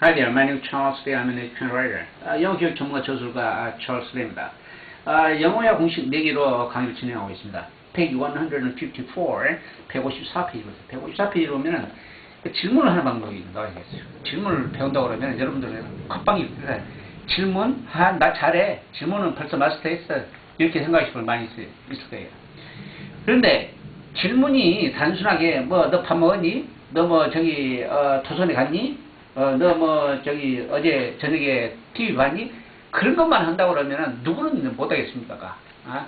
Hi there, my name is Charles Day. I'm an education writer. 아, 영어 교육 전문가 저술가 아, 찰스 데입니다. 아, 영어야 공식 4개로 강의를 진행하고 있습니다. 페이지 154, 154페이지부터 154페이지 보면은 그 질문을 하는 방법이 나와 있어요. 질문을 배운다고 그러면 여러분들은 컵방이 있어요. 질문, 아, 나 잘해. 질문은 벌써 마스터했어. 이렇게 생각하실 분 많이 있을, 있을 거예요. 그런데 질문이 단순하게 뭐 너 밥 먹었니? 너 뭐 저기 어, 도서관에 갔니? 어, 너 뭐 저기 어제 저녁에 TV 봤니? 그런 것만 한다고 그러면은 누구는 못하겠습니까? 아?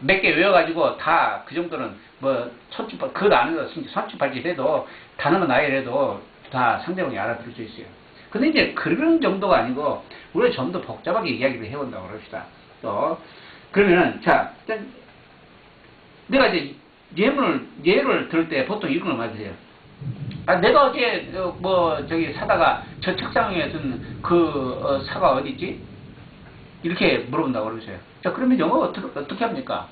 몇개 외워가지고 다 그 정도는 뭐 손짓발 그 안에서 손짓발짓 해도 단어만 나열해도 다 상대방이 알아들을 수 있어요. 근데 이제 그런 정도가 아니고 우리가 좀 더 복잡하게 이야기를 해본다고 그럽시다. 또 그러면은 자 일단 내가 이제 예문을 예를 들을 때 보통 이런 걸 많이 해요. 아, 내가 어제 어, 뭐 저기 사다가 저 책상 위에 둔 그 어, 사과 어디 있지? 이렇게 물어본다고 그러세요. 자 그러면 영어 어떻게 어떻게 합니까?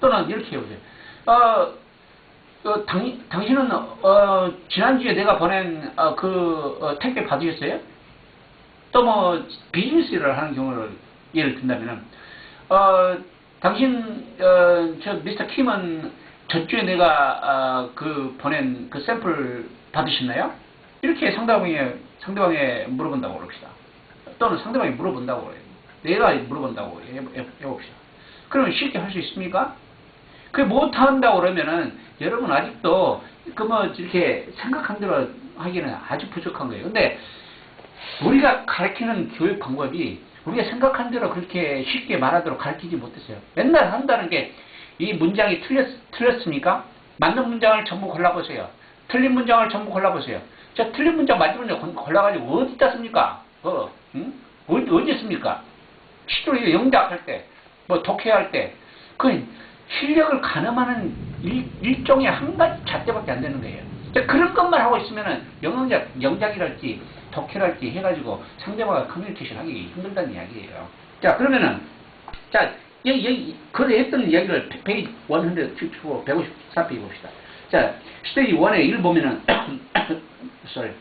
또는 이렇게 해보세요. 어, 어, 당, 당신은 어, 지난주에 내가 보낸 어, 그 어, 택배 받으셨어요? 또 뭐 비즈니스 일을 하는 경우를 예를 든다면은 어, 당신 어, 저 미스터 킴은 저주에 내가 어, 그 보낸 그 샘플 받으셨나요? 이렇게 상대방이 상대방에 물어본다고 그럽시다. 또는 상대방이 물어본다고 그래요. 내가 물어본다고 해, 해, 해봅시다. 그러면 쉽게 할 수 있습니까? 그 못한다고 그러면은 여러분 아직도 그 뭐 이렇게 생각한 대로 하기는 아주 부족한 거예요. 근데 우리가 가르치는 교육 방법이 우리가 생각한 대로 그렇게 쉽게 말하도록 가르치지 못했어요. 맨날 한다는 게 이 문장이 틀렸, 틀렸습니까? 맞는 문장을 전부 골라보세요. 틀린 문장을 전부 골라보세요. 저 틀린 문장 맞은 문장 골- 골라가지고 어디다 씁니까? 어, 응? 어디, 어디 씁니까? 시도를 영작할 때, 뭐 독해할 때, 그 실력을 가늠하는 일, 일종의 한 가지 잣대밖에 안 되는 거예요. 자, 그런 것만 하고 있으면은 영작, 영작이랄지 독해랄지 해가지고 상대방과 커뮤니케이션 하기 힘들다는 이야기예요. 자, 그러면은, 자, 여기, 여기, 그래 했던 이야기를 페- 페이지 154, 154페이지 봅시다. 자, 스테이지 1에 1 보면은, sorry.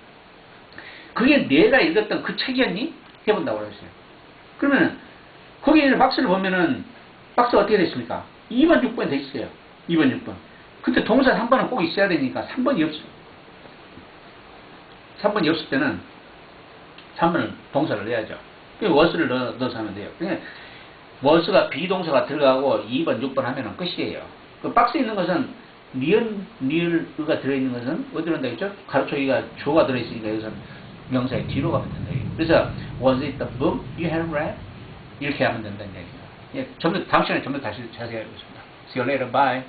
그게 내가 읽었던 그 책이었니? 해본다고 그랬어요. 그러면은, 거기 있는 박스를 보면은, 박스가 어떻게 됐습니까? 2번, 6번 돼 있어요. 2번, 6번. 근데 동사 3번은 꼭 있어야 되니까 3번이 없어. 3번이 없을 때는 3번을 동사를 넣어야죠. 그 워스를 넣어, 넣어서 하면 돼요. 그냥 워스가 비동사가 들어가고 2번, 6번 하면은 끝이에요. 그 박스에 있는 것은 니은, 니을가 들어있는 것은 어디로 된다겠죠? 가로초기가 조가 들어있으니까 여기서는 명사의 뒤로 가면 된다. 그래서 was it the book you had read? 이렇게 하면 된다는 얘기입니다. 예, 좀 더, 다음 시간에 좀 더 다시 자세히 하겠습니다. See you later. Bye.